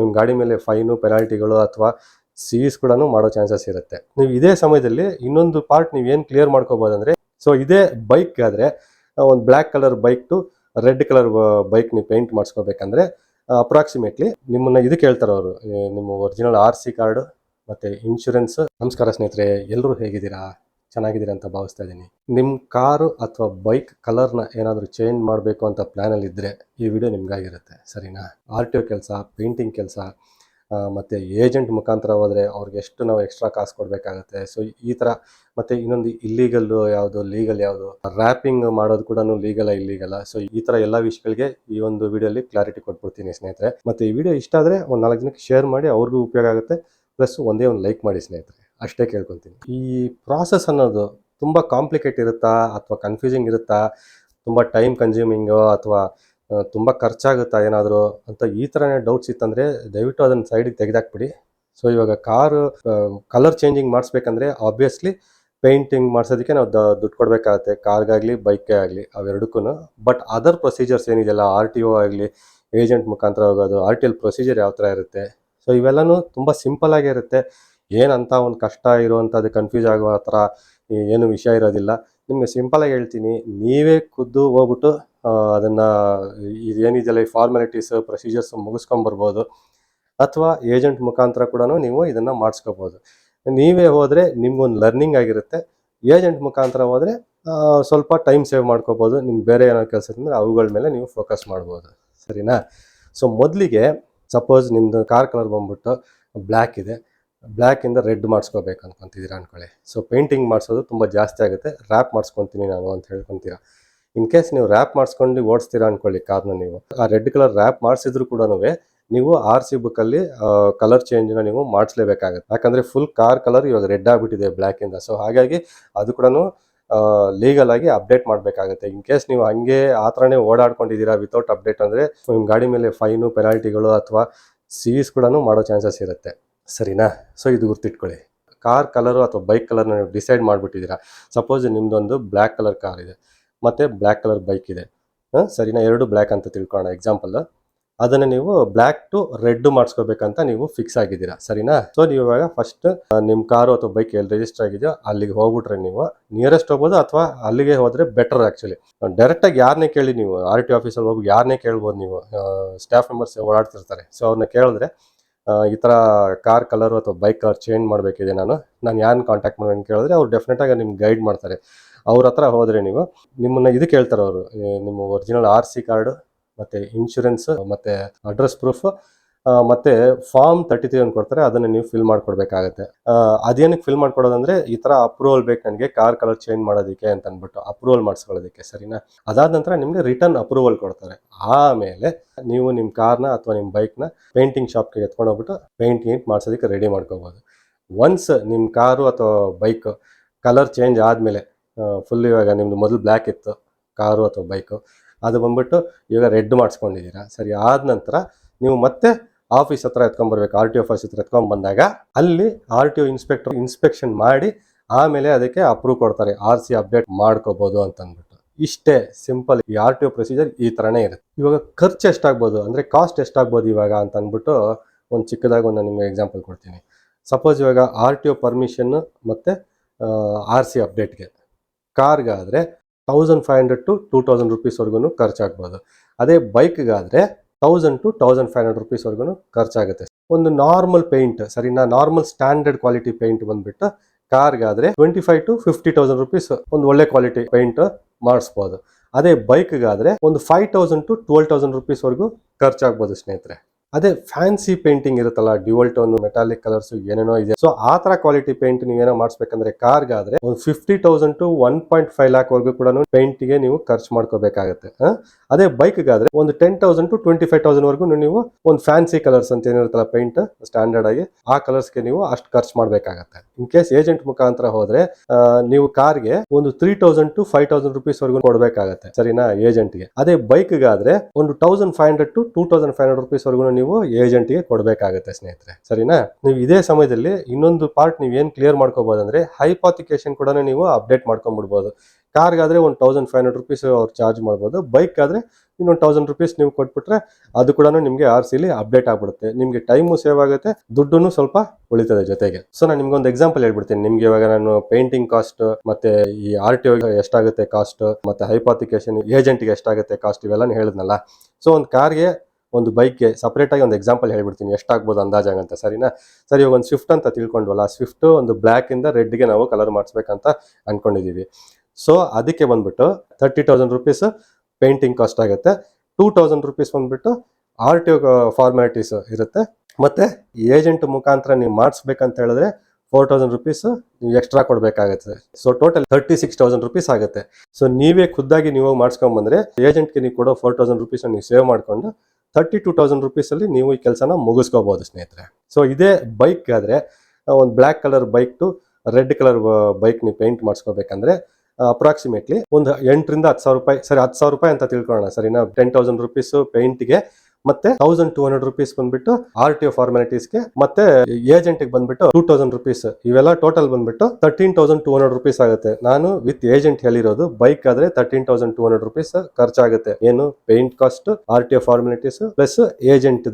ನಿಮ್ಮ ಗಾಡಿ ಮೇಲೆ ಫೈನು, ಪೆನಾಲ್ಟಿಗಳು ಅಥವಾ ಸೀಸ್ ಕೂಡ ಮಾಡೋ ಚಾನ್ಸಸ್ ಇರುತ್ತೆ. ನೀವು ಇದೇ ಸಮಯದಲ್ಲಿ ಇನ್ನೊಂದು ಪಾರ್ಟ್ ನೀವು ಏನು ಕ್ಲಿಯರ್ ಮಾಡ್ಕೋಬೋದಂದ್ರೆ, ಸೊ ಇದೇ ಬೈಕ್ ಆದ್ರೆ ಒಂದು black colour bike to red colour bike ನೀವು ಪೇಂಟ್ ಮಾಡಿಸ್ಕೋಬೇಕಂದ್ರೆ, ಅಪ್ರಾಕ್ಸಿಮೇಟ್ಲಿ ನಿಮ್ಮನ್ನ ಇದು ಕೇಳ್ತಾರೆ ಅವರು ನಿಮ್ಮ ಒರಿಜಿನಲ್ ಆರ್ ಸಿ ಕಾರ್ಡ್ ಮತ್ತು ಇನ್ಶೂರೆನ್ಸ್. ನಮಸ್ಕಾರ ಸ್ನೇಹಿತರೆ, ಎಲ್ಲರೂ ಹೇಗಿದ್ದೀರಾ? ಚೆನ್ನಾಗಿದ್ದೀರಾ ಅಂತ ಭಾವಿಸ್ತಾ ಇದ್ದೀನಿ. ನಿಮ್ಮ ಕಾರು ಅಥವಾ ಬೈಕ್ ಕಲರ್ನ ಏನಾದರೂ ಚೇಂಜ್ ಮಾಡಬೇಕು ಅಂತ ಪ್ಲ್ಯಾನಲ್ಲಿ ಇದ್ದರೆ ಈ ವಿಡಿಯೋ ನಿಮಗಾಗಿರುತ್ತೆ, ಸರಿನಾ? ಆರ್ ಟಿ ಒ ಕೆಲಸ, ಪೇಂಟಿಂಗ್ ಕೆಲಸ ಮತ್ತು ಏಜೆಂಟ್ ಮುಖಾಂತರ ಹೋದರೆ ಅವ್ರಿಗೆ ಎಷ್ಟು ನಾವು ಎಕ್ಸ್ಟ್ರಾ ಕಾಸು ಕೊಡಬೇಕಾಗತ್ತೆ. ಸೊ, ಈ ಥರ ಮತ್ತು ಇನ್ನೊಂದು ಇಲ್ಲೀಗಲ್ಲು ಯಾವುದು, ಲೀಗಲ್ ಯಾವುದು, ರ್ಯಾಪಿಂಗ್ ಮಾಡೋದು ಕೂಡ ಲೀಗಲ, ಇಲ್ಲೀಗಲ. ಸೊ, ಈ ಥರ ಎಲ್ಲ ವಿಷಯಗಳಿಗೆ ಈ ಒಂದು ವಿಡಿಯೋಲಿ ಕ್ಲಾರಿಟಿ ಕೊಟ್ಬಿಡ್ತೀನಿ ಸ್ನೇಹಿತರೆ. ಮತ್ತು ಈ ವಿಡಿಯೋ ಇಷ್ಟ ಆದರೆ ಒಂದು ನಾಲ್ಕು ಜನಕ್ಕೆ ಶೇರ್ ಮಾಡಿ ಅವ್ರಿಗೂ ಉಪಯೋಗ ಆಗುತ್ತೆ. ಪ್ಲಸ್ ಒಂದೇ ಒಂದು ಲೈಕ್ ಮಾಡಿ ಸ್ನೇಹಿತರೆ. ಅಷ್ಟೇ ಕೇಳ್ಕೊಳ್ತೀನಿ ಈ ಪ್ರಾಸೆಸ್ ಅನ್ನೋದು ತುಂಬ ಕಾಂಪ್ಲಿಕೇಟ್ ಇರುತ್ತಾ? ಅಥವಾ ಕನ್ಫ್ಯೂಸಿಂಗ್ ಇರುತ್ತಾ? ತುಂಬ ಟೈಮ್ ಕನ್ಸ್ಯೂಮಿಂಗು ಅಥವಾ ತುಂಬ ಖರ್ಚಾಗುತ್ತಾ ಏನಾದರೂ? ಅಂತ ಈ ಥರನೇ ಡೌಟ್ಸ್ ಇತ್ತಂದರೆ ದಯವಿಟ್ಟು ಅದನ್ನು ಸೈಡಿಗೆ ತೆಗೆದಾಕ್ಬಿಡಿ. ಸೊ ಇವಾಗ ಕಾರು ಕಲರ್ ಚೇಂಜಿಂಗ್ ಮಾಡಿಸ್ಬೇಕಂದ್ರೆ ಆಬ್ವಿಯಸ್ಲಿ ಪೇಂಟಿಂಗ್ ಮಾಡಿಸೋದಕ್ಕೆ ನಾವು ದುಡ್ಡು ಕೊಡಬೇಕಾಗತ್ತೆ. ಕಾರ್ಗಾಗಲಿ ಬೈಕೇ ಆಗಲಿ ಅವೆರಡಕ್ಕೂ ಬಟ್ ಅದರ್ ಪ್ರೊಸೀಜರ್ಸ್ ಏನಿದೆಯಲ್ಲ ಆರ್ ಟಿ ಒ ಆಗಲಿ ಏಜೆಂಟ್ ಮುಖಾಂತರ ಹೋಗೋದು ಆರ್ ಟಿ ಎಲ್ ಪ್ರೊಸೀಜರ್ ಯಾವ ಥರ ಇರುತ್ತೆ? ಸೊ ಇವೆಲ್ಲನೂ ತುಂಬ ಸಿಂಪಲ್ ಆಗೇ ಇರುತ್ತೆ. ಏನಂತ ಒಂದು ಕಷ್ಟ ಇರುವಂಥದ್ದು ಕನ್ಫ್ಯೂಸ್ ಆಗುವ ಥರ ಏನು ವಿಷಯ ಇರೋದಿಲ್ಲ. ನಿಮಗೆ ಸಿಂಪಲಾಗಿ ಹೇಳ್ತೀನಿ, ನೀವೇ ಖುದ್ದು ಹೋಗ್ಬಿಟ್ಟು ಅದನ್ನು ಇದೇನಿದೆಯಲ್ಲ ಈ ಫಾರ್ಮಾಲಿಟೀಸ್ ಪ್ರೊಸೀಜರ್ಸ್ ಮುಗಿಸ್ಕೊಂಬರ್ಬೋದು. ಅಥವಾ ಏಜೆಂಟ್ ಮುಖಾಂತರ ಕೂಡ ನೀವು ಇದನ್ನು ಮಾಡಿಸ್ಕೋಬೋದು. ನೀವೇ ಹೋದರೆ ನಿಮ್ಗೊಂದು ಲರ್ನಿಂಗ್ ಆಗಿರುತ್ತೆ. ಏಜೆಂಟ್ ಮುಖಾಂತರ ಹೋದರೆ ಸ್ವಲ್ಪ ಟೈಮ್ ಸೇವ್ ಮಾಡ್ಕೋಬೋದು. ನಿಮ್ಗೆ ಬೇರೆ ಏನೋ ಕೆಲಸ ಇದ್ರೆ ಅವುಗಳ ಮೇಲೆ ನೀವು ಫೋಕಸ್ ಮಾಡ್ಬೋದು. ಸರಿನಾ? ಸೊ ಮೊದಲಿಗೆ ಸಪೋಸ್ ನಿಮ್ಮದು ಕಾರ್ ಕಲರ್ ಬಂದ್ಬಿಟ್ಟು ಬ್ಲ್ಯಾಕ್ ಇದೆ. ಬ್ಲ್ಯಾಕಿಂದ ರೆಡ್ ಮಾಡಿಸ್ಕೋಬೇಕು ಅಂದ್ಕೊತಿದ್ದೀರಾ ಅನ್ಕೊಳ್ಳಿ. ಸೊ ಪೇಂಟಿಂಗ್ ಮಾಡಿಸೋದು ತುಂಬ ಜಾಸ್ತಿ ಆಗುತ್ತೆ. ರ್ಯಾಪ್ ಮಾಡಿಸ್ಕೊತೀನಿ ನಾನು ಅಂತ ಹೇಳ್ಕೊತೀರಾ. ಇನ್ ಕೇಸ್ ನೀವು ರ್ಯಾಪ್ ಮಾಡಿಸ್ಕೊಂಡು ಓಡಿಸ್ತೀರಾ ಅನ್ಕೊಳ್ಳಿ ಕಾರ್ನ ನೀವು. ಆ ರೆಡ್ ಕಲರ್ ರ್ಯಾಪ್ ಮಾಡಿಸಿದ್ರು ಕೂಡ ನೀವು ಆರ್ ಸಿ ಬುಕ್ಕಲ್ಲಿ ಕಲರ್ ಚೇಂಜ್ನ ನೀವು ಮಾಡಿಸ್ಲೇಬೇಕಾಗುತ್ತೆ. ಯಾಕಂದರೆ ಫುಲ್ ಕಾರ್ ಕಲರ್ ಇವಾಗ ರೆಡ್ ಆಗಿಬಿಟ್ಟಿದೆ ಬ್ಲ್ಯಾಕಿಂದ ಸೊ ಹಾಗಾಗಿ ಅದು ಕೂಡ ಲೀಗಲ್ ಆಗಿ ಅಪ್ಡೇಟ್ ಮಾಡಬೇಕಾಗುತ್ತೆ. ಇನ್ ಕೇಸ್ ನೀವು ಹಂಗೆ ಆ ಥರನೇ ಓಡಾಡ್ಕೊಂಡಿದ್ದೀರಾ ವಿತೌಟ್ ಅಪ್ಡೇಟ್ ಅಂದರೆ, ನಿಮ್ಮ ಗಾಡಿ ಮೇಲೆ ಫೈನು ಪೆನಾಲ್ಟಿಗಳು ಅಥವಾ ಸೀಸ್ ಕೂಡ ಮಾಡೋ ಚಾನ್ಸಸ್ ಇರುತ್ತೆ. ಸರಿನಾ? ಸೊ ಇದು ಗುರ್ತಿಟ್ಕೊಳ್ಳಿ. ಕಾರ್ ಕಲರು ಅಥವಾ ಬೈಕ್ ಕಲರ್ನ ನೀವು ಡಿಸೈಡ್ ಮಾಡಿಬಿಟ್ಟಿದ್ದೀರಾ. ಸಪೋಸ್ ನಿಮ್ಮದೊಂದು ಬ್ಲ್ಯಾಕ್ ಕಲರ್ ಕಾರ್ ಇದೆ. ಮತ್ತು ಬ್ಲ್ಯಾಕ್ ಕಲರ್ ಬೈಕ್ ಇದೆ. ಹಾಂ, ಸರಿನಾ? ಎರಡು ಬ್ಲ್ಯಾಕ್ ಅಂತ ತಿಳ್ಕೊಳ್ಳೋಣ. ಎಕ್ಸಾಂಪಲ್ ಅದನ್ನು ನೀವು ಬ್ಲ್ಯಾಕ್ ಟು ರೆಡ್ ಮಾಡಿಸ್ಕೋಬೇಕಂತ ನೀವು ಫಿಕ್ಸ್ ಆಗಿದ್ದೀರಾ. ಸರಿನಾ? ಸೊ ನೀವು ಇವಾಗ ಫಸ್ಟ್ ನಿಮ್ಮ ಕಾರು ಅಥವಾ ಬೈಕ್ ಎಲ್ಲಿ ರಿಜಿಸ್ಟರ್ ಆಗಿದೆಯೋ ಅಲ್ಲಿಗೆ ಹೋಗ್ಬಿಟ್ರೆ ನೀವು ನಿಯರೆಸ್ಟ್ ಹೋಗ್ಬೋದು ಅಥವಾ ಅಲ್ಲಿಗೆ ಹೋದರೆ ಬೆಟರ್ ಆ್ಯಕ್ಚುಲಿ ಡೈರೆಕ್ಟಾಗಿ ಯಾರನ್ನೇ ಕೇಳಿ ನೀವು ಆರ್ ಟಿ ಆಫೀಸಲ್ಲಿ ಹೋಗಿ ಯಾರನ್ನೇ ಕೇಳ್ಬೋದು ನೀವು ಸ್ಟಾಫ್ ಮೆಂಬರ್ಸ್ ಓಡಾಡ್ತಿರ್ತಾರೆ. ಸೊ ಅವ್ರನ್ನ ಕೇಳಿದ್ರೆ ಈ ಥರ ಕಾರ್ ಕಲರು ಅಥವಾ ಬೈಕ್ ಕಲರ್ ಚೇಂಜ್ ಮಾಡಬೇಕಿದೆ ನಾನು. ನಾನು ಯಾರನ್ನ ಕಾಂಟ್ಯಾಕ್ಟ್ ಮಾಡೋಣ ಅಂತ ಕೇಳಿದ್ರೆ ಅವ್ರು ಡೆಫಿನೆಟಾಗಿ ನಿಮ್ಗೆ ಗೈಡ್ ಮಾಡ್ತಾರೆ. ಅವ್ರ ಹತ್ರ ಹೋದರೆ ನೀವು, ನಿಮ್ಮನ್ನು ಇದು ಕೇಳ್ತಾರೆ ಅವರು ನಿಮ್ಮ ಒರಿಜಿನಲ್ ಆರ್ ಸಿ ಕಾರ್ಡು ಮತ್ತು ಇನ್ಶೂರೆನ್ಸ್ ಮತ್ತು ಅಡ್ರೆಸ್ ಪ್ರೂಫ್ ಮತ್ತೆ ಫಾರ್ಮ್ ತರ್ಟಿ ತ್ರೀ ಅಂತ ಕೊಡ್ತಾರೆ, ಅದನ್ನ ನೀವು ಫಿಲ್ ಮಾಡ್ಕೊಡ್ಬೇಕಾಗತ್ತೆ. ಅದೇನಕ್ಕೆ ಫಿಲ್ ಮಾಡ್ಕೊಡೋದಂದ್ರೆ, ಈ ತರ ಅಪ್ರೂವಲ್ ಬೇಕು ನನಗೆ ಕಾರ್ ಕಲರ್ ಚೇಂಜ್ ಮಾಡೋದಕ್ಕೆ ಅಂತ ಅಂದ್ಬಿಟ್ಟು ಅಪ್ರೂವಲ್ ಮಾಡಿಸ್ಕೊಳ್ಳೋದಕ್ಕೆ, ಸರಿನಾ? ಅದಾದ ನಂತರ ನಿಮಗೆ ರಿಟರ್ನ್ ಅಪ್ರೂವಲ್ ಕೊಡ್ತಾರೆ. ಆಮೇಲೆ ನೀವು ನಿಮ್ಮ ಕಾರ್ನ ಅಥವಾ ನಿಮ್ಮ ಬೈಕ್ನ ಪೇಂಟಿಂಗ್ ಶಾಪ್ಗೆ ಎತ್ಕೊಂಡು ಹೋಗ್ಬಿಟ್ಟು ಪೇಂಟ್ ಗೇಂಟ್ ಮಾಡ್ಸೋದಕ್ಕೆ ರೆಡಿ ಮಾಡ್ಕೋಬೋದು. ಒನ್ಸ್ ನಿಮ್ಮ ಕಾರು ಅಥವಾ ಬೈಕ್ ಕಲರ್ ಚೇಂಜ್ ಆದಮೇಲೆ ಫುಲ್ ಇವಾಗ ನಿಮ್ಮದು ಮೊದಲು ಬ್ಲ್ಯಾಕ್ ಇತ್ತು ಕಾರು ಅಥವಾ ಬೈಕು ಅದು ಬಂದ್ಬಿಟ್ಟು ಇವಾಗ ರೆಡ್ ಮಾಡಿಸ್ಕೊಂಡಿದ್ದೀರಾ? ಸರಿ, ಆದ ನಂತರ ನೀವು ಮತ್ತೆ ಆಫೀಸ್ ಹತ್ರ ಎತ್ಕೊಂಡ್ಬರ್ಬೇಕು ಆರ್ ಟಿ ಆಫೀಸ್ ಹತ್ರ ಎತ್ಕೊಂಡ್ ಬಂದಾಗ ಅಲ್ಲಿ R T O inspector inspection ಮಾಡಿ ಆಮೇಲೆ ಅದಕ್ಕೆ ಅಪ್ರೂವ್ ಕೊಡ್ತಾರೆ ಆರ್ ಸಿ ಅಪ್ಡೇಟ್ ಮಾಡ್ಕೋಬಹುದು ಅಂತ ಅಂದ್ಬಿಟ್ಟು ಇಷ್ಟೇ ಸಿಂಪಲ್ ಈ ಆರ್ ಟಿ ಒ ಪ್ರೊಸೀಜರ್ ಈ ಥರನೇ ಇರುತ್ತೆ. ಇವಾಗ ಖರ್ಚು ಎಷ್ಟಾಗ್ಬೋದು ಅಂದರೆ ಕಾಸ್ಟ್ ಎಷ್ಟಾಗ್ಬೋದು ಇವಾಗ ಅಂತ ಅಂದ್ಬಿಟ್ಟು ಒಂದು ಚಿಕ್ಕದಾಗಿ ಒಂದು ನಿಮಗೆ ಎಕ್ಸಾಂಪಲ್ ಕೊಡ್ತೀನಿ. ಸಪೋಸ್ ಇವಾಗ ಆರ್ ಟಿ ಒ ಪರ್ಮಿಷನ್ ಮತ್ತು ಆರ್ ಸಿ ಅಪ್ಡೇಟ್ಗೆ ಕಾರ್ಗಾದರೆ thousand five hundred to two thousand ರುಪೀಸ್ವರೆಗೂ ಖರ್ಚಾಗ್ಬೋದು. ಅದೇ ಬೈಕ್ಗಾದರೆ thousand to thousand five hundred ರುಪೀಸ್ವರೆಗೂ ಖರ್ಚಾಗುತ್ತೆ. ಒಂದು ನಾರ್ಮಲ್ ಪೇಂಟ್ ಸರಿನಾ? ನಾರ್ಮಲ್ ಸ್ಟ್ಯಾಂಡರ್ಡ್ ಕ್ವಾಲಿಟಿ ಪೇಂಟ್ ಬಂದ್ಬಿಟ್ಟು ಕಾರ್ಗಾದ್ರೆ twenty five to fifty thousand rupees ಒಂದು ಒಳ್ಳೆ ಕ್ವಾಲಿಟಿ ಪೇಂಟ್ ಮಾಡಿಸ್ಬೋದು. ಅದೇ ಬೈಕ್ಗಾದ್ರೆ ಒಂದು five thousand to twelve thousand ರುಪೀಸ್ವರೆಗೂ ಖರ್ಚಾಗ್ಬೋದು ಸ್ನೇಹಿತರೆ. ಅದೇ ಫ್ಯಾನ್ಸಿ ಪೇಂಟಿಂಗ್ ಇರುತ್ತಲ್ಲ ಡ್ಯುವಲ್ ಟೋನ್ ಮೆಟಾಲಿಕ್ ಕಲರ್ಸ್ ಏನೇನೋ ಇದೆ. ಸೊ ಆ ತರ ಕ್ವಾಲಿಟಿ ಪೇಂಟ್ ನೀವೇನೋ ಮಾಡಿಸ್ಬೇಕಂದ್ರೆ ಕಾರ್ಗಾದ್ರೆ ಒಂದು fifty thousand to one point five lakh ವರ್ಗೂ ಕೂಡ ಪೇಂಟಿಗೆ ನೀವು ಖರ್ಚು ಮಾಡ್ಕೋಬೇಕಾಗುತ್ತೆ ಅದೇ ಬೈಕ್ ಗಾದ್ರೆ ಒಂದು ten thousand to twenty five thousand ವರ್ಗೂ ನೀವು ಒಂದು ಫ್ಯಾನ್ಸಿ ಕಲರ್ಸ್ ಅಂತ ಏನಿರುತ್ತಲ್ಲ ಪೇಂಟ್ ಸ್ಟ್ಯಾಂಡರ್ಡ್ ಆಗಿ ಆ ಕಲರ್ಸ್ಗೆ ನೀವು ಅಷ್ಟು ಖರ್ಚು ಮಾಡ್ಬೇಕಾಗುತ್ತೆ. ಇನ್ ಕೇಸ್ ಏಜೆಂಟ್ ಮುಖಾಂತರ ಹೋದ್ರೆ ನೀವು ಕಾರ್ಗೆ ಒಂದು three thousand to five thousand rupees ವರ್ಗೂ ಕೊಡಬೇಕಾಗತ್ತೆ, ಸರಿನಾ ಏಜೆಂಟ್ಗೆ ಅದೇ ಬೈಕ್ ಗಾದ್ರೆ ಒಂದು thousand five hundred to two thousand five hundred rupees ವರ್ಗೂ ನೀವು ಏಜೆಂಟ್ಗೆ ಕೊಡಬೇಕಾಗುತ್ತೆ ಸ್ನೇಹಿತರೆ. ಸರಿನಾ? ನೀವು ಇದೇ ಸಮಯದಲ್ಲಿ ಇನ್ನೊಂದು ಪಾರ್ಟ್ ನೀವು ಏನು ಕ್ಲಿಯರ್ ಮಾಡ್ಕೋಬಹುದಂದ್ರೆ ಹೈಪಾತಿಕೇಶನ್ ಕೂಡ ನೀವು ಅಪ್ಡೇಟ್ ಮಾಡ್ಕೊಂಡ್ಬಿಡ್ಬೋದು. ಕಾರ್ಗಾದ್ರೆ ಒಂದು ತೌಸಂಡ್ ಫೈವ್ ಹಂಡ್ರೆಡ್ ರುಪೀಸ್ ಅವ್ರು ಚಾರ್ಜ್ ಮಾಡ್ಬೋದು. ಬೈಕ್ ಆದರೆ ಇನ್ನೊಂದು ತೌಸಂಡ್ ರುಪೀಸ್ ನೀವು ಕೊಟ್ಬಿಟ್ರೆ ಅದು ಕೂಡ ನಿಮಗೆ ಆರ್ ಸಿಲಿ ಅಪ್ಡೇಟ್ ಆಗ್ಬಿಡುತ್ತೆ. ನಿಮಗೆ ಟೈಮು ಸೇವ್ ಆಗುತ್ತೆ ದುಡ್ಡು ಸ್ವಲ್ಪ ಉಳಿತದೆ ಜೊತೆಗೆ. ಸೊ ನಾನು ನಿಮ್ಗೆ ಒಂದು ಎಕ್ಸಾಂಪಲ್ ಹೇಳ್ಬಿಡ್ತೀನಿ. ನಿಮ್ಗೆ ಇವಾಗ ನಾನು ಪೇಂಟಿಂಗ್ ಕಾಸ್ಟ್ ಮತ್ತೆ ಈ ಆರ್ ಟಿ ಎಷ್ಟಾಗುತ್ತೆ ಕಾಸ್ಟ್ ಮತ್ತೆ ಹೈಪಾತಿಕೇಶನ್ ಏಜೆಂಟ್ಗೆ ಎಷ್ಟಾಗುತ್ತೆ ಕಾಸ್ಟ್ ಇವೆಲ್ಲ ಹೇಳಿದ್ನಲ್ಲ. ಸೊ ಒಂದು ಕಾರ್ಗೆ ಒಂದು ಬೈಕ್ಗೆ ಸಪ್ರೇಟಾಗಿ ಒಂದು ಎಕ್ಸಾಂಪಲ್ ಹೇಳ್ಬಿಡ್ತೀನಿ. ಎಷ್ಟಾಗ್ಬೋದು ಅಂದಾಜಾಗಂತ ಸರಿನಾ? ಸರಿ, ಇವಾಗ ಒಂದು ಸ್ವಿಫ್ಟ್ ಅಂತ ತಿಳ್ಕೊಂಡ್ವಲ್ಲ ಸ್ವಿಫ್ಟು ಒಂದು ಬ್ಲ್ಯಾಕಿಂದ ರೆಡ್ಗೆ ನಾವು ಕಲರ್ ಮಾಡಿಸ್ಬೇಕಂತ ಅಂದ್ಕೊಂಡಿದ್ದೀವಿ ಸೊ ಅದಕ್ಕೆ ಬಂದ್ಬಿಟ್ಟು thirty thousand rupees painting cost ಆಗುತ್ತೆ. ಟೂ ತೌಸಂಡ್ ರುಪೀಸ್ ಬಂದ್ಬಿಟ್ಟು ಆರ್ ಟಿ ಫಾರ್ಮ್ಯಾಲಿಟೀಸ್ ಇರುತ್ತೆ. ಮತ್ತು ಏಜೆಂಟ್ ಮುಖಾಂತರ ನೀವು ಮಾಡಿಸ್ಬೇಕಂತ ಹೇಳಿದ್ರೆ ಫೋರ್ ತೌಸಂಡ್ ರುಪೀಸ್ ನೀವು ಎಕ್ಸ್ಟ್ರಾ ಕೊಡಬೇಕಾಗುತ್ತೆ. So total thirty six thousand rupees ಆಗುತ್ತೆ. ಸೊ ನೀವೇ ಖುದ್ದಾಗಿ ನೀವು ಮಾಡಿಸ್ಕೊಂಬಂದ್ರೆ ಏಜೆಂಟ್ಗೆ ನೀವು ಕೊಡೋ ಫೋರ್ ತೌಸಂಡ್ ರುಪೀಸ್ ನೀವು ಸೇವ್ ಮಾಡ್ಕೊಂಡು ತರ್ಟಿ ಟೂ ತೌಸಂಡ್ ರುಪೀಸಲ್ಲಿ ನೀವು ಈ ಕೆಲಸನ ಮುಗಿಸ್ಕೋಬೋದು, ಸ್ನೇಹಿತರೆ. ಸೊ ಇದೇ ಬೈಕ್ ಆದ್ರೆ ಒಂದು black colour bike to red colour bike ನೀವು ಪೇಂಟ್ ಮಾಡಿಸ್ಕೋಬೇಕಂದ್ರೆ ಅಪ್ರಾಕ್ಸಿಮೇಟ್ಲಿ ಒಂದು ಎಂಟರಿಂದ ಹತ್ತು ಸಾವಿರ ರೂಪಾಯಿ, ಸರಿ, ಹತ್ತು ಸಾವಿರ ರೂಪಾಯಿ ಅಂತ ತಿಳ್ಕೊಳ್ಳೋಣ. ಸರಿನಾ ಟೆನ್ ತೌಸಂಡ್ ರುಪೀಸ್ ಪೇಂಟ್ಗೆ ಮತ್ತೆ ತೌಸಂಡ್ ಟೂ ಹಂಡ್ರೆಡ್ ರುಪೀಸ್ ಬಂದ್ಬಿಟ್ಟು ಆರ್ ಟಿ ಒ ಫಾರ್ಮಾಲಿಟೀಸ್ಗೆ ಮತ್ತೆ ಏಜೆಂಟ್ಗೆ ಬಂದ್ಬಿಟ್ಟು ಟೂ ತೌಸಂಡ್ ರುಪೀಸ್ ಇವೆಲ್ಲ ಟೋಟಲ್ ಬಂದ್ಬಿಟ್ಟು thirteen thousand two hundred rupees ಆಗುತ್ತೆ. ನಾನು ವಿತ್ ಏಜೆಂಟ್ ಹೇಳಿರೋದು ಬೈಕ್ ಆದ್ರೆ thirteen thousand two hundred rupees ಖರ್ಚಾಗುತ್ತೆ. ಏನು? Paint cost R T formalities plus agent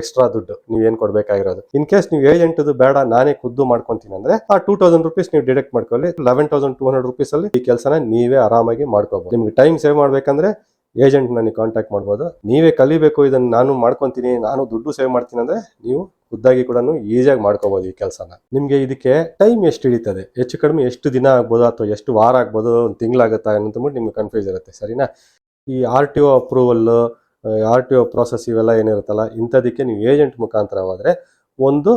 extra ದುಡ್ಡು ನೀವು ಏನ್ ಕೊಡ್ಬೇಕಾಗಿರೋದು. ಇನ್ ಕೇಸ್ ನೀವು ಏಜೆಂಟ್ ಬೇಡ, ನಾನೇ ಖುದ್ದು ಮಾಡ್ಕೊಂತೀನಿ ಅಂದ್ರೆ ಆ ಟೂ ತೌಸಂಡ್ ರುಪೀಸ್ ನೀವು ಡಿಡಕ್ಟ್ ಮಾಡ್ಕೊಳ್ಳಿ. Eleven thousand two hundred rupees ಅಲ್ಲಿ ಈ ಕೆಲಸನ ನೀವೇ ಆರಾಮಾಗಿ ಮಾಡ್ಕೋಬಹುದು ನಿಮ್ಗೆ ಟೈಮ್ ಸೇವ್ ಮಾಡ್ಬೇಕಂದ್ರೆ ಏಜೆಂಟ್ ನನಗೆ ಕಾಂಟ್ಯಾಕ್ಟ್ ಮಾಡ್ಬೋದು. ನೀವೇ ಕಲಿಬೇಕು, ಇದನ್ನ ನಾನು ಮಾಡ್ಕೊಂತೀನಿ, ನಾನು ದುಡ್ಡು ಸೇವ್ ಮಾಡ್ತೀನಿ ಅಂದ್ರೆ ನೀವು ಖುದ್ದಾಗಿ ಕೂಡ ಈಸಿಯಾಗಿ ಮಾಡ್ಕೋಬಹುದು ಈ ಕೆಲಸನ. ನಿಮ್ಗೆ ಇದಕ್ಕೆ ಟೈಮ್ ಎಷ್ಟು ಹಿಡಿತದೆ? ಹೆಚ್ಚು ಕಡಿಮೆ ಎಷ್ಟು ದಿನ ಆಗ್ಬೋದು ಅಥವಾ ಎಷ್ಟು ವಾರ ಆಗ್ಬೋದು ಒಂದು ತಿಂಗಳಾಗುತ್ತಾ ಅಂತಂದ್ಬಿಟ್ಟು ನಿಮ್ಗೆ ಕನ್ಫ್ಯೂಸ್ ಇರುತ್ತೆ, ಸರಿನಾ? ಈ R T O approval R T O process ಇವೆಲ್ಲ ಏನಿರುತ್ತಲ್ಲ, ಇಂಥದಕ್ಕೆ ನೀವು ಏಜೆಂಟ್ ಮುಖಾಂತರ ಹೋದ್ರೆ ಒಂದು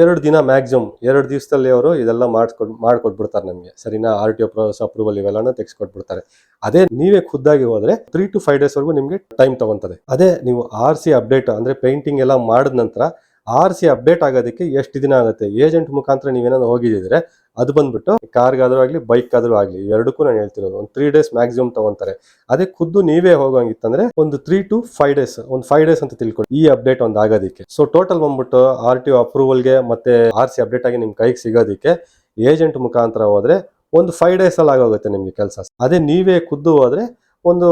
ಎರಡು ದಿನ ಮ್ಯಾಕ್ಸಿಮಮ್ ಎರಡು ದಿವಸದಲ್ಲಿ ಅವರು ಇದೆಲ್ಲ ಮಾಡಿಸ್ಕೊಡ್ ಮಾಡ್ಕೊಟ್ಬಿಡ್ತಾರೆ ನಮಗೆ. ಸರಿನಾ? R T O process approval ಇವೆಲ್ಲನೂ ತೆಗೆಸ್ಕೊಟ್ಬಿಡ್ತಾರೆ. ಅದೇ ನೀವೇ ಖುದ್ದಾಗಿ ಹೋದ್ರೆ ತ್ರೀ ಟು ಫೈವ್ ಡೇಸ್ ವರೆಗೂ ನಿಮಗೆ ಟೈಮ್ ತಗೊತದೆ ಅದೇ ನೀವು ಆರ್ ಸಿ ಅಪ್ಡೇಟ್ ಅಂದರೆ ಪೇಂಟಿಂಗ್ ಎಲ್ಲ ಮಾಡಿದ ನಂತರ ಆರ್ ಸಿ ಅಪ್ಡೇಟ್ ಆಗೋದಕ್ಕೆ ಎಷ್ಟು ದಿನ ಆಗುತ್ತೆ? ಏಜೆಂಟ್ ಮುಖಾಂತರ ನೀವೇನಾದ್ರು ಹೋಗಿದ್ರೆ ಅದು ಬಂದ್ಬಿಟ್ಟು ಕಾರ್ಗಾದ್ರೂ ಆಗಲಿ ಬೈಕ್ ಆದ್ರೂ ಆಗಲಿ ಎರಡಕ್ಕೂ ನಾನು ಹೇಳ್ತಿರೋದು. ಒಂದು ತ್ರೀ ಡೇಸ್ ಮ್ಯಾಕ್ಸಿಮಮ್ ತಗೊಂತಾರೆ. ಅದೇ ಖುದ್ದು ನೀವೇ ಹೋಗೋಂಗಿತ್ತಂದ್ರೆ ಒಂದು ತ್ರೀ ಟು ಫೈವ್ ಡೇಸ್ ಒಂದು ಫೈವ್ ಡೇಸ್ ಅಂತ ತಿಳ್ಕೊಳ್ಳಿ. ಈ ಅಪ್ಡೇಟ್ ಒಂದು ಆಗೋದಕ್ಕೆ. ಸೊ ಟೋಟಲ್ ಬಂದ್ಬಿಟ್ಟು ಆರ್ ಟಿ ಒ ಅಪ್ರೂವಲ್ಗೆ ಮತ್ತೆ ಆರ್ ಸಿ ಅಪ್ಡೇಟ್ ಆಗಿ ನಿಮ್ಮ ಕೈಗೆ ಸಿಗೋದಕ್ಕೆ ಏಜೆಂಟ್ ಮುಖಾಂತರ ಹೋದ್ರೆ ಒಂದು ಫೈವ್ ಡೇಸ್ ಅಲ್ಲಿ ಆಗೋಗುತ್ತೆ ನಿಮಗೆ ಕೆಲಸ. ಅದೇ ನೀವೇ ಖುದ್ದು ಹೋದ್ರೆ ಒಂದು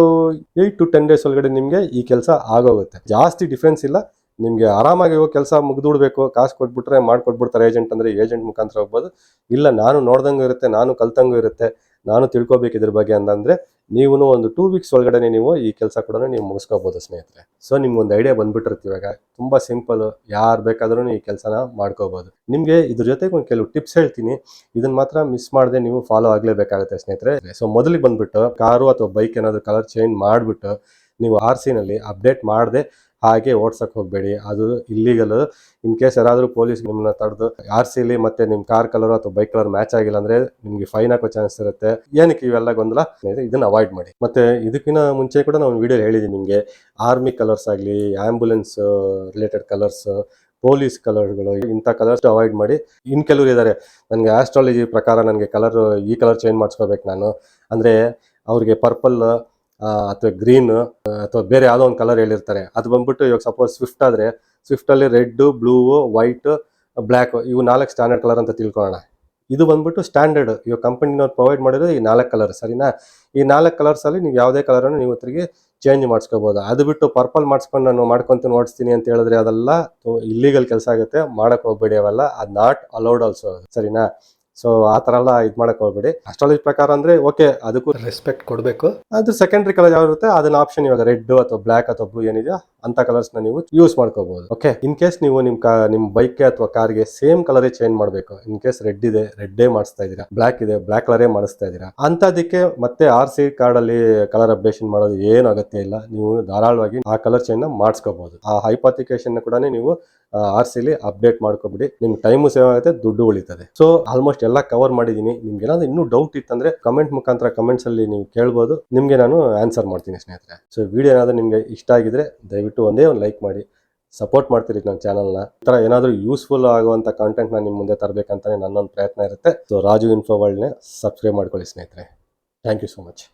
ಏಯ್ಟ್ ಟು ಟೆನ್ ಡೇಸ್ ಒಳಗಡೆ ನಿಮಗೆ ಈ ಕೆಲಸ ಆಗೋಗುತ್ತೆ. ಜಾಸ್ತಿ ಡಿಫ್ರೆನ್ಸ್ ಇಲ್ಲ. ನಿಮ್ಗೆ ಆರಾಮಾಗಿ ಹೋಗಿ ಕೆಲಸ ಮುಗಿದುಡ್ಬೇಕು, ಕಾಸು ಕೊಟ್ಬಿಟ್ರೆ ಮಾಡ್ಕೊಟ್ಬಿಡ್ತಾರೆ ಏಜೆಂಟ್ ಅಂದರೆ ಏಜೆಂಟ್ ಮುಖಾಂತರ ಹೋಗ್ಬೋದು. ಇಲ್ಲ, ನಾನು ನೋಡ್ದಂಗೂ ಇರುತ್ತೆ, ನಾನು ಕಲ್ತಂಗೂ ಇರುತ್ತೆ, ನಾನು ತಿಳ್ಕೊಬೇಕು ಇದ್ರ ಬಗ್ಗೆ ಅಂತಂದರೆ ನೀವು ಒಂದು ಟೂ ವೀಕ್ಸ್ ಒಳಗಡೆ ನೀವು ಈ ಕೆಲಸ ಕೂಡ ನೀವು ಮುಗಿಸ್ಕೋಬೋದು ಸ್ನೇಹಿತರೆ. ಸೊ ನಿಮ್ಗೊಂದು ಐಡಿಯಾ ಬಂದ್ಬಿಟ್ಟಿರುತ್ತೆ ಇವಾಗ. ತುಂಬ ಸಿಂಪಲ್ ಯಾರು ಬೇಕಾದ್ರೂ ಈ ಕೆಲಸನ ಮಾಡ್ಕೋಬೋದು. ನಿಮಗೆ ಇದ್ರ ಜೊತೆಗೆ ಒಂದು ಕೆಲವು ಟಿಪ್ಸ್ ಹೇಳ್ತೀನಿ. ಇದನ್ನು ಮಾತ್ರ ಮಿಸ್ ಮಾಡದೆ ನೀವು ಫಾಲೋ ಆಗಲೇಬೇಕಾಗುತ್ತೆ ಸ್ನೇಹಿತರೆ. ಸೊ ಮೊದಲಿಗೆ ಬಂದ್ಬಿಟ್ಟು, ಕಾರು ಅಥವಾ ಬೈಕ್ ಏನಾದರೂ ಕಲರ್ ಚೇಂಜ್ ಮಾಡಿಬಿಟ್ಟು, ನೀವು ಆರ್ ಸಿನಲ್ಲಿ ಅಪ್ಡೇಟ್ ಮಾಡದೆ ಹಾಗೆ ಓಡ್ಸಕ್ ಹೋಗಬೇಡಿ. ಅದು ಇಲ್ಲಿಗಲ್ ಇನ್ ಕೇಸ್ ಯಾರಾದ್ರೂ ಪೊಲೀಸ್ ನಿಮ್ಮನ್ನ ತಡೆದು ಆರ್ ಸಿಲಿ ಮತ್ತೆ ನಿಮ್ ಕಾರ್ ಕಲರ್ ಅಥವಾ ಬೈಕ್ ಕಲರ್ ಮ್ಯಾಚ್ ಆಗಿಲ್ಲ ಅಂದ್ರೆ ನಿಮ್ಗೆ ಫೈನ್ ಹಾಕೋ ಚಾನ್ಸ್ ಇರುತ್ತೆ. ಏನಕ್ಕೆ ಇವೆಲ್ಲ ಗೊಂದಲ? ಇದನ್ನ ಅವಾಯ್ಡ್ ಮಾಡಿ. ಮತ್ತೆ ಇದಕ್ಕಿಂತ ಮುಂಚೆ ಕೂಡ ನಾವು ವಿಡಿಯೋ ಹೇಳಿದೀನಿ ನಿಮ್ಗೆ. ಆರ್ಮಿ ಕಲರ್ಸ್ ಆಗಲಿ ಆಂಬುಲೆನ್ಸ್ ರಿಲೇಟೆಡ್ ಕಲರ್ಸ್ ಪೊಲೀಸ್ ಕಲರ್ಗಳು ಇಂಥ ಕಲರ್ಸ್ ಅವಾಯ್ಡ್ ಮಾಡಿ. ಇನ್ ಕೆಲವರು ಇದ್ದಾರೆ ನನಗೆ ಆಸ್ಟ್ರಾಲಜಿ ಪ್ರಕಾರ ನನಗೆ ಕಲರ್ ಈ ಕಲರ್ ಚೇಂಜ್ ಮಾಡಿಸ್ಕೋಬೇಕು ನಾನು. ಅಂದ್ರೆ ಅವ್ರಿಗೆ ಪರ್ಪಲ್ ಅಥವಾ ಗ್ರೀನ್, ಅಥವಾ ಬೇರೆ ಯಾವುದೋ ಒಂದು ಕಲರ್ ಹೇಳಿರ್ತಾರೆ. ಅದು ಬಂದ್ಬಿಟ್ಟು ಇವಾಗ ಸಪೋಸ್ ಸ್ವಿಫ್ಟ್ ಆದರೆ ಸ್ವಿಫ್ಟಲ್ಲಿ ರೆಡ್ ಬ್ಲೂ ವೈಟ್ ಬ್ಲ್ಯಾಕ್ ಇವು ನಾಲ್ಕು ಸ್ಟ್ಯಾಂಡರ್ಡ್ ಕಲರ್ ಅಂತ ತಿಳ್ಕೊಳ್ಳೋಣ. ಇದು ಬಂದ್ಬಿಟ್ಟು ಸ್ಟ್ಯಾಂಡರ್ಡ್ ಇವಾಗ ಕಂಪನಿನವ್ರು ಪ್ರೊವೈಡ್ ಮಾಡಿರೋದು ಈ ನಾಲ್ಕು ಕಲರ್ ಸರಿನಾ? ಈ ನಾಲ್ಕು ಕಲರ್ಸಲ್ಲಿ ನೀವು ಯಾವುದೇ ಕಲರನ್ನು ನೀವು ತಿರುಗಿ ಚೇಂಜ್ ಮಾಡಿಸ್ಕೋಬೋದು. ಅದು ಬಿಟ್ಟು ಪರ್ಪಲ್ ಮಾಡಿಸ್ಕೊಂಡು ನಾನು ಮಾಡ್ಕೊಂತೀನಿ ಓಡಿಸ್ತೀನಿ ಅಂತ ಹೇಳಿದ್ರೆ ಅದೆಲ್ಲ ಇಲ್ಲಿಗಲ್ ಕೆಲಸ ಆಗುತ್ತೆ. ಮಾಡಕ್ ಹೋಗ್ಬೇಡಿ ಅವೆಲ್ಲ. ಅದು ನಾಟ್ ಅಲೌಡ್ ಆಲ್ಸೋ ಸರಿನಾ? ಸೊ ಆ ತರ ಎಲ್ಲ ಇದು ಮಾಡಕ್ ಹೋಗ್ಬೇಡಿ. ಅಸ್ಟ್ರಾಲಜಿ ಪ್ರಕಾರ ಅಂದ್ರೆ ಓಕೆ ಅದಕ್ಕೂ ರೆಸ್ಪೆಕ್ಟ್ ಕೊಡಬೇಕು. ಅದು ಸೆಕೆಂಡರಿ ಕಲರ್ ಯಾವ ಇರುತ್ತೆ, ಅದನ್ನ ಆಪ್ಷನ್ ಇವಾಗ ರೆಡ್ ಅಥವಾ ಬ್ಲಾಕ್ ಅಥವಾ ಬ್ಲೂ ಏನಿದೆ ಅಂತ ಕಲರ್ಸ್ನ ನೀವು ಯೂಸ್ ಮಾಡ್ಕೋಬಹುದು. ಓಕೆ ಇನ್ ಕೇಸ್ ನೀವು ನಿಮ್ ನಿಮ್ ಬೈಕ್ ಅಥವಾ ಕಾರ್ಗೆ ಸೇಮ್ ಕಲರ್ ಚೇಂಜ್ ಮಾಡಬೇಕು. ಇನ್ ಕೇಸ್ ರೆಡ್ ಇದೆ ರೆಡ್ಡೇ ಮಾಡಿಸ್ತಾ ಇದೀರಾ ಬ್ಲಾಕ್ ಇದೆ ಬ್ಲಾಕ್ ಕಲರೇ ಮಾಡಿಸ್ತಾ ಇದೀರಾ ಅಂತದಕ್ಕೆ ಮತ್ತೆ ಆರ್ ಸಿ ಕಾರ್ಡ್ ಅಲ್ಲಿ ಕಲರ್ ಅಪ್ಡೇಷನ್ ಮಾಡೋದು ಏನು ಅಗತ್ಯ ಇಲ್ಲ. ನೀವು ಧಾರಾಳವಾಗಿ ಆ ಕಲರ್ ಚೇಂಜ್ನ ಮಾಡಿಸ್ಕೋಬಹುದು. ಆ ಹೈಪಾತಿಕೇಶನ್ ಕೂಡ ನೀವು ಆರ್ ಸಿಲಿ ಅಪ್ಡೇಟ್ ಮಾಡ್ಕೊಬಿಡಿ. ನಿಮ್ಗೆ ಟೈಮು ಸೇವ್ ಆಗುತ್ತೆ, ದುಡ್ಡು ಉಳಿತದೆ. ಸೊ ಆಲ್ಮೋಸ್ಟ್ ಎಲ್ಲ ಕವರ್ ಮಾಡಿದ್ದೀನಿ ನಿಮ್ಗೆ ಏನಾದ್ರು ಇನ್ನೂ ಡೌಟ್ ಇತ್ತಂದ್ರೆ ಕಮೆಂಟ್ ಮುಖಾಂತರ ಕಮೆಂಟ್ಸ್ ಅಲ್ಲಿ ನೀವು ಕೇಳ್ಬೋದು. ನಿಮಗೆ ನಾನು ಆನ್ಸರ್ ಮಾಡ್ತೀನಿ ಸ್ನೇಹಿತರೆ. ಸೊ ವಿಡಿಯೋ ಏನಾದರೂ ನಿಮಗೆ ಇಷ್ಟ ಆಗಿದ್ರೆ ದಯವಿಟ್ಟು ಒಂದೇ ಒಂದು ಲೈಕ್ ಮಾಡಿ. ಸಪೋರ್ಟ್ ಮಾಡ್ತೀರಿ ನನ್ನ ಚಾನಲ್ನ ಈ ಥರ ಏನಾದರೂ ಯೂಸ್ಫುಲ್ ಆಗುವಂಥ ಕಂಟೆಂಟ್ ನಾನು ನಿಮ್ಮ ಮುಂದೆ ತರಬೇಕಂತಾನೆ ನನ್ನೊಂದು ಪ್ರಯತ್ನ ಇರುತ್ತೆ. ಸೊ ರಾಜು ಇನ್ಫೋ ವರ್ಲ್ಡ್ನೇ ಸಬ್ಸ್ಕ್ರೈಬ್ ಮಾಡ್ಕೊಳ್ಳಿ ಸ್ನೇಹಿತರೆ. Thank you so much